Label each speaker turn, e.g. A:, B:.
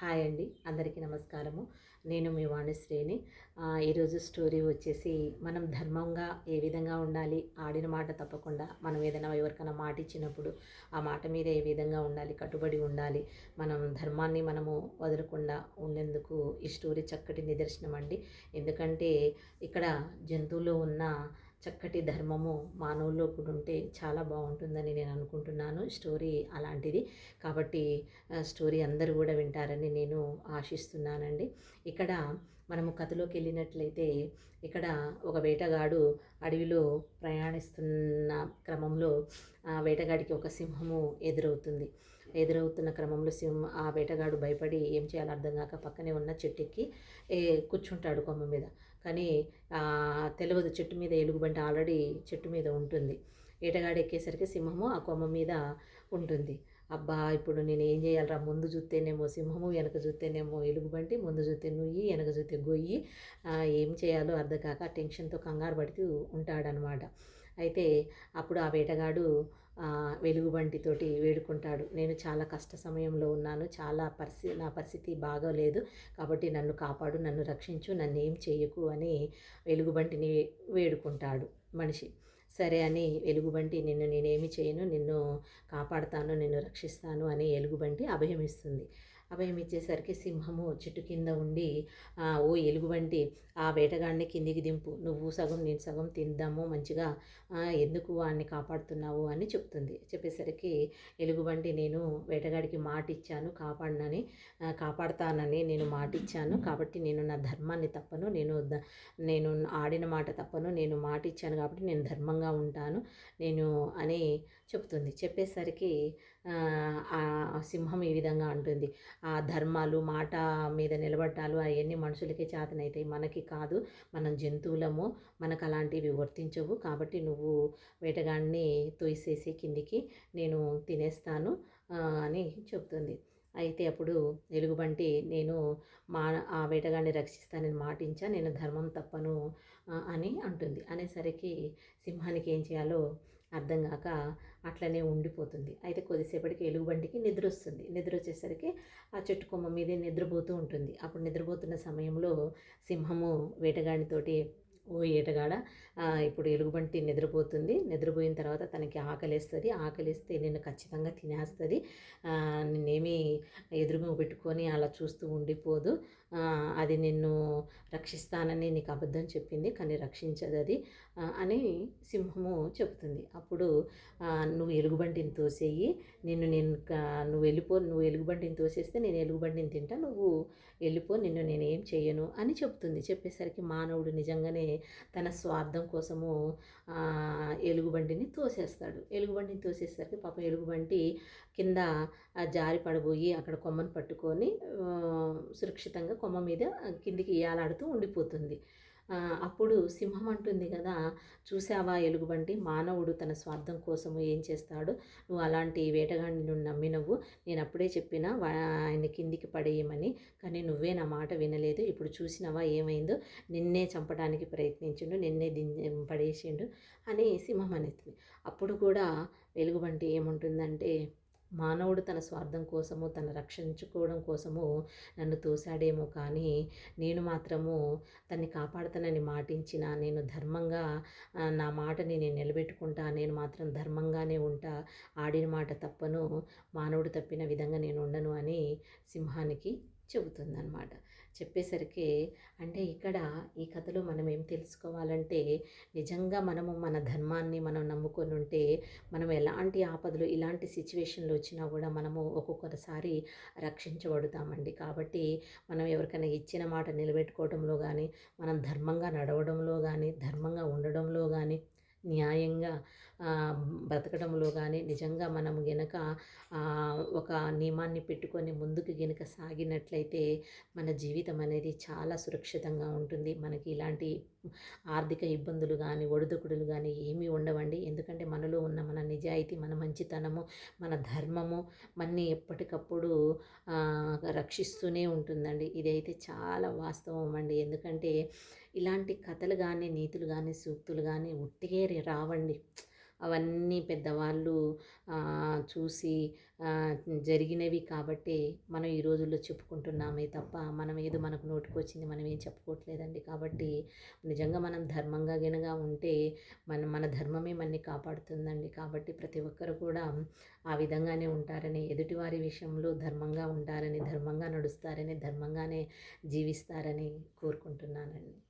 A: Hi అండి. అందరికీ నమస్కారము. నేను మీ వాణిశ్రేణి ఈరోజు స్టోరీ వచ్చేసి మనం ధర్మంగా ఏ విధంగా ఉండాలి ఆడిన మాట తప్పకుండా మనం ఏదైనా ఎవరికైనా మాట ఇచ్చినప్పుడు ఆ మాట మీద ఏ విధంగా ఉండాలి కట్టుబడి ఉండాలి మనం ధర్మాన్ని మనము వదలకుండా ఉండేందుకు ఈ స్టోరీ చక్కటి నిదర్శనం అండి ఎందుకంటే ఇక్కడ జంతువులో ఉన్న చక్కటి ధర్మము మానవుల్లో కూడా ఉంటే చాలా బాగుంటుందని నేను అనుకుంటున్నాను. స్టోరీ అలాంటిది. కాబట్టి స్టోరీ అందరూ కూడా వింటారని నేను ఆశిస్తున్నానండి. ఇక్కడ మనము కథలోకి వెళ్ళినట్లయితే ఇక్కడ ఒక వేటగాడు అడవిలో ప్రయాణిస్తున్న క్రమంలో ఆ వేటగాడికి ఒక సింహము ఎదురవుతుంది. ఎదురవుతున్న క్రమంలో సింహం ఆ వేటగాడు భయపడి ఏం చేయాలో అర్థం కాక పక్కనే ఉన్న చెట్టుకి కూర్చుంటాడు కొమ్మ మీద. కానీ తెలియదు చెట్టు మీద ఎలుగుబంటి ఆల్రెడీ చెట్టు మీద ఉంటుంది. ఏటగాడు ఎక్కేసరికి సింహము ఆ కొమ్మ మీద ఉంటుంది. అబ్బా ఇప్పుడు నేను ఏం చేయాలరా? ముందు చూస్తేనేమో సింహము వెనక చూస్తేనేమో ఎలుగుబంటి ముందు చూస్తే నుయ్యి వెనక చూస్తే గొయ్యి. ఏం చేయాలో అర్థం కాక టెన్షన్తో కంగారు పడుతూ ఉంటాడనమాట. అయితే అప్పుడు ఆ వేటగాడు వెలుగుబంటితోటి వేడుకుంటాడు. నేను చాలా కష్ట సమయంలో ఉన్నాను. చాలా పరిస్థితి నా పరిస్థితి బాగోలేదు. కాబట్టి నన్ను కాపాడు నన్ను రక్షించు నన్ను ఏం చేయకు అని వెలుగుబంటిని వేడుకుంటాడు మనిషి. సరే అని ఎలుగుబంటి నిన్ను నేనేమి చేయను నిన్ను కాపాడుతాను నిన్ను రక్షిస్తాను అని ఎలుగుబంటి అభయమిస్తుంది. అభయం ఇచ్చేసరికి సింహము చెట్టు కింద ఉండి ఓ ఎలుగుబంటి ఆ వేటగాడిని కిందికి దింపు. నువ్వు సగం నేను సగం తిందాము మంచిగా. ఎందుకు వాడిని కాపాడుతున్నావు? అని చెప్తుంది. చెప్పేసరికి ఎలుగుబంటి నేను వేటగాడికి మాట ఇచ్చాను కాపాడనని కాపాడతానని కాపాడుతానని నేను మాట ఇచ్చాను కాబట్టి నేను నా ధర్మాన్ని తప్పను. నేను నేను ఆడిన మాట తప్పను. నేను మాట ఇచ్చాను కాబట్టి నేను ధర్మంగా ఉంటాను. నేను అని చెప్తుంది. చెప్పేసరికి సింహం ఈ విధంగా అంటుంది. ఆ ధర్మాలు మాట మీద నిలబడ్డాలు అవన్నీ మనుషులకే చేతనైతాయి మనకి కాదు. మనం జంతువులము మనకు అలాంటివి వర్తించవు. కాబట్టి నువ్వు వేటగాడిని తోసేసి కిందికి నేను తినేస్తాను అని చెప్తుంది. అయితే అప్పుడు ఎలుగుబంటి నేను మా ఆ వేటగాడిని రక్షిస్తానని మాటించా నేను ధర్మం తప్పను అని అంటుంది. అనేసరికి సింహానికి ఏం చేయాలో అర్థం కాక అట్లనే ఉండిపోతుంది. అయితే కొద్దిసేపటికి ఎలుగుబంటికి నిద్ర వస్తుంది నిద్ర వచ్చేసరికి ఆ చెట్టు కొమ్మ మీదే నిద్రపోతూ ఉంటుంది. అప్పుడు నిద్రపోతున్న సమయంలో సింహము వేటగాడితోటి ఓ ఏటగాడ ఇప్పుడు ఎలుగుబంటి నిద్రపోతుంది. నిద్రపోయిన తర్వాత తనకి ఆకలిస్తుంది. ఆకలిస్తే నిన్ను ఖచ్చితంగా తినేస్తుంది. నిన్నేమీ ఎదురుగా పెట్టుకొని అలా చూస్తూ ఉండిపోదు. అది నిన్ను రక్షిస్తానని నీకు అబద్ధం చెప్పింది కానీ రక్షించదు అది అని సింహము చెప్తుంది. అప్పుడు నువ్వు ఎలుగుబంటిని తోసేయి. నిన్ను నేను నువ్వు వెళ్ళిపో నువ్వు ఎలుగుబంటిని తోసేస్తే నేను ఎలుగుబంటిని తింటా. నువ్వు వెళ్ళిపో నిన్ను నేను ఏం చేయను అని చెప్తుంది. చెప్పేసరికి మానవుడు నిజంగానే తన స్వార్థం కోసము ఎలుగుబంటిని తోసేస్తాడు. ఎలుగుబంటిని తోసేసరికి పాప ఎలుగుబంటి కింద జారి పడబోయి అక్కడ కొమ్మను పట్టుకొని సురక్షితంగా కొమ్మ మీద కిందికి ఏలాడుతూ ఉండిపోతుంది. అప్పుడు సింహం అంటుంది కదా చూసావా ఎలుగుబంటి? మానవుడు తన స్వార్థం కోసము ఏం చేస్తాడు? నువ్వు అలాంటి వేటగాడిని నువ్వు నమ్మినవు. నేను అప్పుడే చెప్పిన వా- ఆయన కిందికి పడేయమని. కానీ నువ్వే నా మాట వినలేదు. ఇప్పుడు చూసినవా ఏమైందో? నిన్నే చంపడానికి ప్రయత్నించిండు నిన్నే దిన్ పడేసిండు అని సింహం అనేది అప్పుడు కూడా వెలుగుబంటి ఏముంటుందంటే మానవుడు తన స్వార్థం కోసము తన రక్షించుకోవడం కోసము నన్ను తోసాడేమో కానీ నేను మాత్రము తన్ని కాపాడుతానని మాటించిన నేను ధర్మంగా నా మాటని నేను నిలబెట్టుకుంటా నేను మాత్రం ధర్మంగానే ఉంటా ఆడిన మాట తప్పను మానవుడు తప్పిన విధంగా నేను ఉండను అని సింహానికి చెబుతుందన్నమాట. చెప్పేసరికి అంటే ఇక్కడ ఈ కథలో మనం ఏం తెలుసుకోవాలంటే నిజంగా మనము మన ధర్మాన్ని మనం నమ్ముకొని ఉంటే మనం ఎలాంటి ఆపదలు ఇలాంటి సిచ్యువేషన్లు వచ్చినా కూడా మనము ఒక్కొక్కసారి రక్షించబడుతామండి. కాబట్టి మనం ఎవరికైనా ఇచ్చిన మాట నిలబెట్టుకోవడంలో కానీ మనం ధర్మంగా నడవడంలో కానీ ధర్మంగా ఉండడంలో కానీ న్యాయంగా బ్రతకడంలో కానీ నిజంగా మనం గనక ఒక నియమాన్ని పెట్టుకొని ముందుకు గనక సాగినట్లయితే మన జీవితం అనేది చాలా సురక్షితంగా ఉంటుంది. మనకి ఇలాంటి ఆర్థిక ఇబ్బందులు కానీ ఒడిదుకుడులు కానీ ఏమీ ఉండవండి. ఎందుకంటే మనలో ఉన్న మన నిజాయితీ మన మంచితనము మన ధర్మము మనని ఎప్పటికప్పుడు రక్షిస్తూనే ఉంటుందండి. ఇదైతే చాలా వాస్తవం అండి. ఎందుకంటే ఇలాంటి కథలు కానీ నీతులు కానీ సూక్తులు కానీ ఉట్టిగే రావండి. అవన్నీ పెద్దవాళ్ళు చూసి జరిగినవి కాబట్టి మనం ఈ రోజుల్లో చెప్పుకుంటున్నామే తప్ప మనం ఏదో మనకు నోటికొచ్చింది మనం ఏం చెప్పుకోవట్లేదండి కాబట్టి నిజంగా మనం ధర్మంగా గినగా ఉంటే మన మన ధర్మమే మనని కాపాడుతుందండి కాబట్టి ప్రతి ఒక్కరు కూడా ఆ విధంగానే ఉంటారని ఎదుటివారి విషయంలో ధర్మంగా ఉంటారని ధర్మంగా నడుస్తారని ధర్మంగానే జీవిస్తారని కోరుకుంటున్నానండి.